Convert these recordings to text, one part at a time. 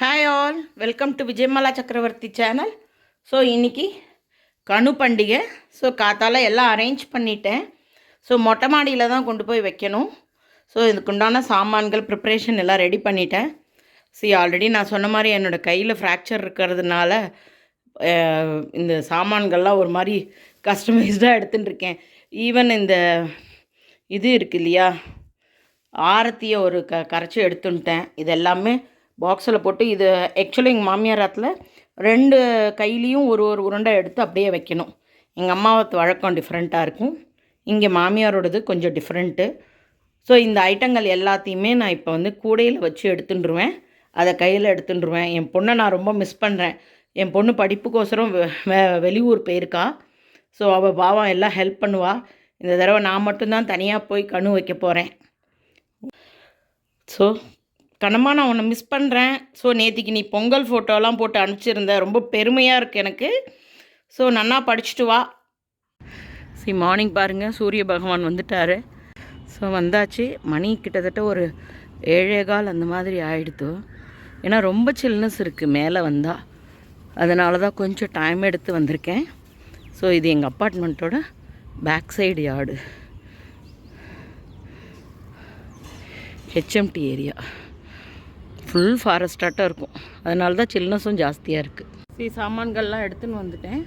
Hi all welcome to Vijayamala Chakravarthy channel so இன்னைக்கு கனு பண்டிகை. So காத்தால் எல்லாம் அரேஞ்ச் பண்ணிட்டேன். ஸோ மொட்டை மாடியில் தான் கொண்டு போய் வைக்கணும். ஸோ இதுக்குண்டான சாமான்கள் ப்ரிப்ரேஷன் எல்லாம் ரெடி பண்ணிட்டேன். சி ஆல்ரெடி நான் சொன்ன மாதிரி என்னோடய கையில் ஃப்ராக்சர் இருக்கிறதுனால இந்த சாமான்கள்லாம் ஒரு மாதிரி கஸ்டமைஸ்டாக எடுத்துட்டு இருக்கேன். ஈவன் இந்த இது இருக்கு இல்லையா? ஆரத்தியை ஒரு க கரைச்சி எடுத்துன்ட்டேன் இது எல்லாமே பாக்ஸில் போட்டு இது ஆக்சுவலி எங்கள் மாமியார் ஆத்துல ரெண்டு கையிலையும் ஒரு ஒரு உருண்டை எடுத்து அப்படியே வைக்கணும். எங்கள் அம்மாவத்து வழக்கம் டிஃப்ரெண்ட்டாக இருக்கும். இங்கே மாமியாரோடது கொஞ்சம் டிஃப்ரெண்ட்டு ஸோ இந்த ஐட்டங்கள் எல்லாத்தையுமே நான் இப்போ வந்து கூடையில் வச்சு எடுத்துட்டுருவேன் அதை கையில் எடுத்துட்டுருவேன் என் பொண்ணை நான் ரொம்ப மிஸ் பண்ணுறேன் என் பொண்ணு படிப்புக்கோசரம் வெ- வெளியூர் போயிருக்கா. ஸோ அவள் பாவம் எல்லாம் ஹெல்ப் பண்ணுவாள் இந்த தடவை நான் மட்டும்தான் தனியாக போய் கணு வைக்க போகிறேன் ஸோ கனமாக நான் உன்னை மிஸ் பண்ணுறேன் ஸோ நேற்றுக்கு நீ பொங்கல் ஃபோட்டோலாம் போட்டு அனுப்பிச்சிருந்த. ரொம்ப பெருமையாக இருக்குது எனக்கு. ஸோ நன்னா படிச்சுட்டு வா. சி மார்னிங் பாருங்கள் சூரிய பகவான் வந்துட்டாரு. ஸோ வந்தாச்சு. மணி கிட்டத்தட்ட ஒரு ஏழே கால் அந்த மாதிரி ஆகிடுத்து ஏன்னா ரொம்ப சில்னஸ் இருக்குது மேலே வந்தால் அதனால தான் கொஞ்சம் டைம் எடுத்து வந்திருக்கேன். ஸோ இது எங்கள் அப்பார்ட்மெண்ட்டோட back side yard HMT area full ஃபாரஸ்டாட்டம் இருக்கும். அதனால தான் சில்னஸும் ஜாஸ்தியாக இருக்குது சரி சாமான்கள்லாம் எடுத்துன்னு வந்துட்டேன்.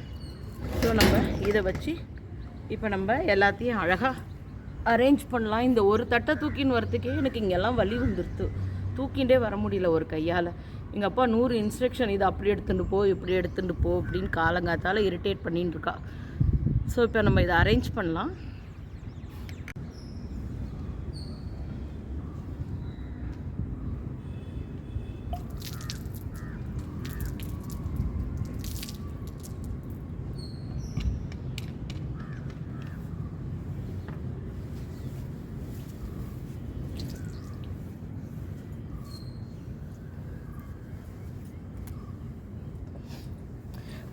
ஸோ நம்ம இதை வச்சு இப்போ நம்ம எல்லாத்தையும் அழகாக அரேஞ்ச் பண்ணலாம். இந்த ஒரு தட்டை தூக்கின்னு வரத்துக்கே எனக்கு இங்கெல்லாம் வலி வந்துடுது தூக்கிண்டே வர முடியல ஒரு கையால். எங்கள் அப்பா நூறு இன்ஸ்ட்ரக்ஷன் இதை அப்படி எடுத்துகிட்டு போ இப்படி எடுத்துகிட்டு போ அப்படின்னு காலங்காத்தால் இரிட்டேட் பண்ணின்னு இருக்கா. ஸோ இப்போ நம்ம இதை அரேஞ்ச் பண்ணலாம்.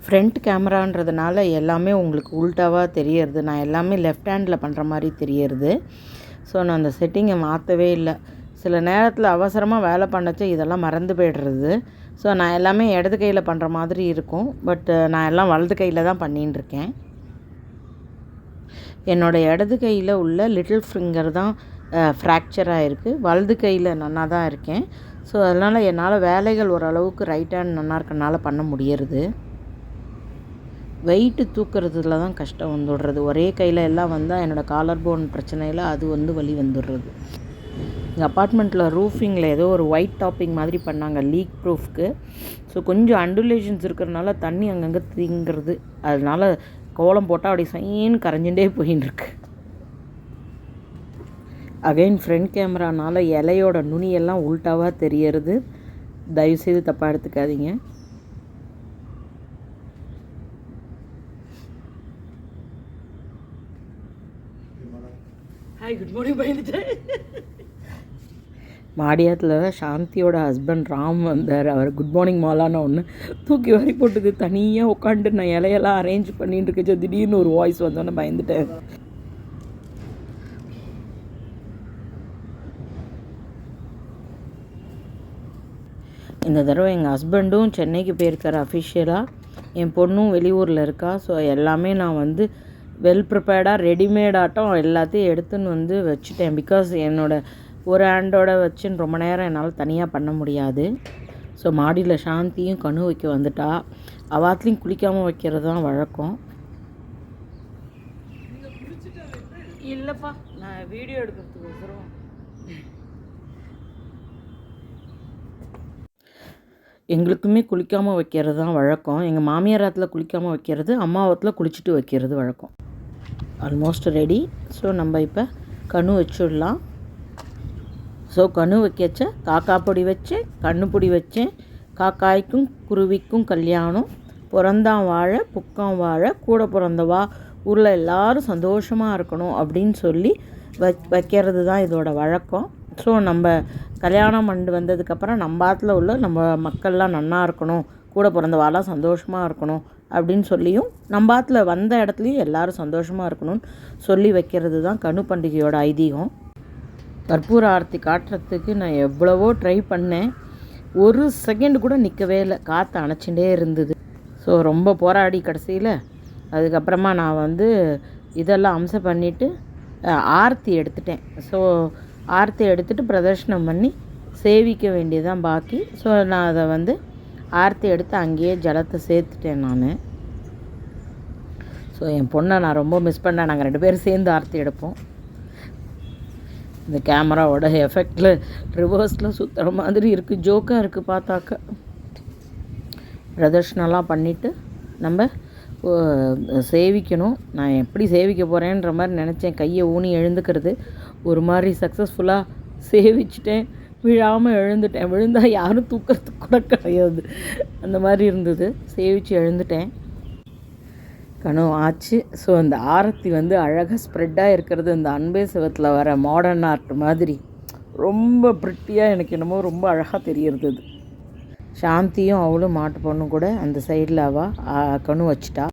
ஃப்ரண்ட் கேமரான்றதுனால எல்லாமே உங்களுக்கு உல்ட்டாவாக தெரியறது. நான் எல்லாமே லெஃப்ட் ஹேண்டில் பண்ணுற மாதிரி தெரியறது. ஸோ நான் அந்த செட்டிங்கை மாற்றவே இல்லை. சில நேரத்தில் அவசரமாக வேலை பண்ணச்சே இதெல்லாம் மறந்து போய்டுறது. ஸோ நான் எல்லாமே இடது கையில் பண்ணுற மாதிரி இருக்கும். பட் நான் எல்லாம் வலது கையில் தான் பண்ணின்னு இருக்கேன். என்னோட இடது கையில் உள்ள லிட்டில் ஃபிங்கர் தான் ஃப்ராக்சர் ஆகிருக்கு வலது கையில் நன்னா தான் இருக்கேன். ஸோ அதனால் என்னால் வேலைகள் ஓரளவுக்கு ரைட் ஹேண்ட் நல்லா இருக்கனால பண்ண முடியறது. வெயிட்டு தூக்குறதுல தான் கஷ்டம் வந்துடுறது. ஒரே கையில் எல்லாம் வந்தால் என்னோடய காலர் போன் பிரச்சனையில் அது வந்து வலி வந்துடுறது. எங்கள் அப்பார்ட்மெண்ட்டில் ரூஃபிங்கில் ஏதோ ஒரு ஒயிட் டாப்பிங் மாதிரி பண்ணாங்க லீக் ப்ரூஃப்க்கு ஸோ கொஞ்சம் அண்டுலேஷன்ஸ் இருக்கிறனால தண்ணி அங்கங்கே தீங்கிறது. அதனால கோலம் போட்டால் அப்படி சைன்னு கரைஞ்சுட்டே போயின்னு இருக்கு அகைன் ஃப்ரண்ட் கேமரானால இலையோட நுனியெல்லாம் உல்ட்டாவாக தெரியறது. தயவுசெய்து தப்பாக எடுத்துக்காதீங்க. ஹாய் குட் மார்னிங் பயந்துட்டேன் மாடியாத்தில் சாந்தியோட ஹஸ்பண்ட் ராம் வந்தார். அவர் குட் மார்னிங் மாலான ஒன்று தூக்கி வரி போட்டுக்கு தனியாக உட்காந்து நான் இலையெல்லாம் அரேஞ்ச் பண்ணிட்டு இருக்கச்சு திடீர்னு ஒரு வாய்ஸ் வந்தோன்னே பயந்துட்டேன். இந்த தடவை எங்கள் ஹஸ்பண்டும் சென்னைக்கு போயிருக்கார் அஃபிஷியலாக என் பொண்ணும் வெளியூரில் இருக்கா. ஸோ எல்லாமே நான் வந்து வெல் ப்ரிப்பேர்டாக ரெடிமேடாட்டம் எல்லாத்தையும் எடுத்துன்னு வந்து வச்சுட்டேன். பிகாஸ் என்னோட ஒரு ஹேண்டோட வச்சுன்னு ரொம்ப நேரம் என்னால் தனியாக பண்ண முடியாது. ஸோ மாடியில் சாந்தியும் கனு வைக்க வந்துட்டா. அவாத்துலேயும் குளிக்காமல் வைக்கிறது தான் வழக்கம் இல்லைப்பா நான் வீடியோ எடுக்கிறதுக்கு எங்களுக்குமே குளிக்காமல் வைக்கிறது தான் வழக்கம். எங்கள் மாமியாராத்தில் குளிக்காமல் வைக்கிறது அம்மாவத்தில் குளிச்சுட்டு வைக்கிறது வழக்கம். ஆல்மோஸ்ட் ரெடி ஸோ நம்ம இப்போ கணு வச்சுடலாம். ஸோ கணு வைக்கச்ச காக்கா பொடி வச்சேன் கண்ணு பொடி வச்சேன் காக்காய்க்கும் குருவிக்கும் கல்யாணம். பிறந்தான் வாழ புக்கம் வாழ கூட பிறந்தவா ஊரில் எல்லோரும் சந்தோஷமாக இருக்கணும் அப்படின்னு சொல்லி வைக்கிறது தான் இதோட வழக்கம். ஸோ நம்ம கல்யாணம் பண்ணி வந்ததுக்கப்புறம் நம்ம ஆற்றுல உள்ள நம்ம மக்கள்லாம் நன்னா இருக்கணும் கூட பிறந்தவாலாம் சந்தோஷமாக இருக்கணும் அப்படின்னு சொல்லியும் நம்ம ஆத்துல வந்த இடத்துலையும் எல்லாரும் சந்தோஷமாக இருக்கணும்னு சொல்லி வைக்கிறது தான் கனு பண்டிகையோட ஐதீகம். கற்பூர ஆரத்தி காட்டுறதுக்கு நான் எவ்வளவோ ட்ரை பண்ணேன். ஒரு செகண்ட் கூட நிற்கவே இல்லை. காற்று அணைச்சுட்டே இருந்தது. ஸோ ரொம்ப போராடி கடைசியில் அதுக்கப்புறமா நான் வந்து இதெல்லாம் அம்சம் பண்ணிவிட்டு ஆர்த்தி எடுத்துட்டேன். ஸோ ஆர்த்தி எடுத்துட்டு பிரதர்ஷனம் பண்ணி சேவிக்க வேண்டியதான் பாக்கி. ஸோ நான் அதை வந்து ஆர்த்தி எடுத்து அங்கேயே ஜலத்தை சேர்த்துட்டேன் நான். ஸோ என் பொண்ணை நான் ரொம்ப மிஸ் பண்ணேன். நாங்கள் ரெண்டு பேரும் சேர்ந்து ஆர்த்தி எடுப்போம். இந்த கேமராவோட எஃபெக்டில் ரிவர்ஸில் சுற்றுற மாதிரி இருக்குது ஜோக்காக இருக்குது பார்த்தாக்க. பிரதர்ஷனம்லாம் பண்ணிவிட்டு நம்ம சேவிக்கணும். நான் எப்படி சேவிக்க போகிறேன்ற மாதிரி நினச்சேன். கையை ஊனி எழுந்துக்கிறது. ஒரு மாதிரி சக்ஸஸ்ஃபுல்லாக சேவிச்சிட்டேன். விழாமல் எழுந்துட்டேன். விழுந்தால் யாரும் தூக்கிறதுக்கு கூட கிடையாது. அந்த மாதிரி இருந்தது. சேவிச்சு எழுந்துட்டேன். கனவு ஆச்சு. ஸோ அந்த ஆரத்தி வந்து அழகாக ஸ்ப்ரெட்டாக இருக்கிறது. அந்த அன்பே சிவத்தில் வர மாடர்ன் ஆர்ட் மாதிரி. ரொம்ப ப்ரிட்டியாக எனக்கு என்னமோ ரொம்ப அழகாக தெரியறது சாந்தியும் அவளும் மாட்டு பொண்ணும் கூட அந்த சைடில் அவள் கணு வச்சிட்டா.